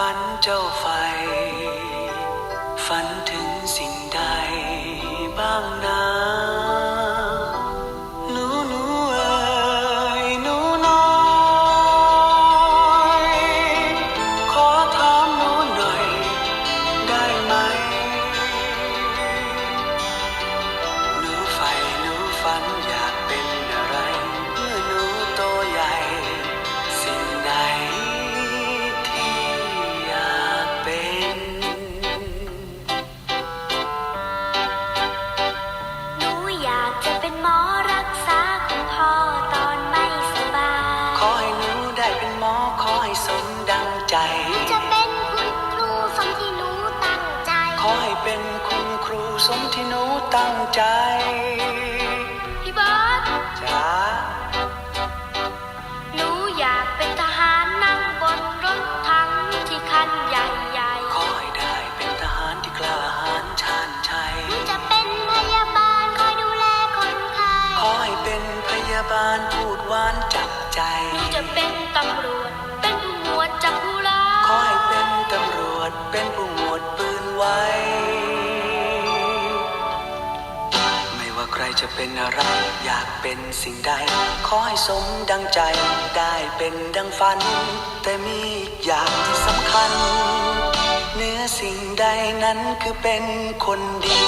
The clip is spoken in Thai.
ฝันเจ้าไฟ ฝันถึง ขอให้สมดังใจ จะเป็นคุณครูสมที่หนูตั้งใจ ขอให้เป็นคุณครูสมที่หนูตั้งใจ พี่เบิร์ดจ้าหนูอยากเป็นทหารนั่งบนรถถังที่คันใหญ่ขอให้ได้เป็นทหารที่กล้าหาญชาญชัย ๆหนูจะเป็นพยาบาลคอยดูแลคนไข้ขอให้เป็นพยาบาลพูดหวานจับ ใจ หนูจะเป็นตำรวจ เป็นผู้หมวดจับผู้ร้าขอให้เป็นตำรวจ เป็นผู้หมวดปืนไว้ ไม่ว่าใครจะเป็นอะไร อยากเป็นสิ่งใด ขอให้สมดังใจ ได้เป็นดังฝัน แต่มีอีกอย่างที่สำคัญเหนื้อสิ่งใดนั้นคือเป็นคนดี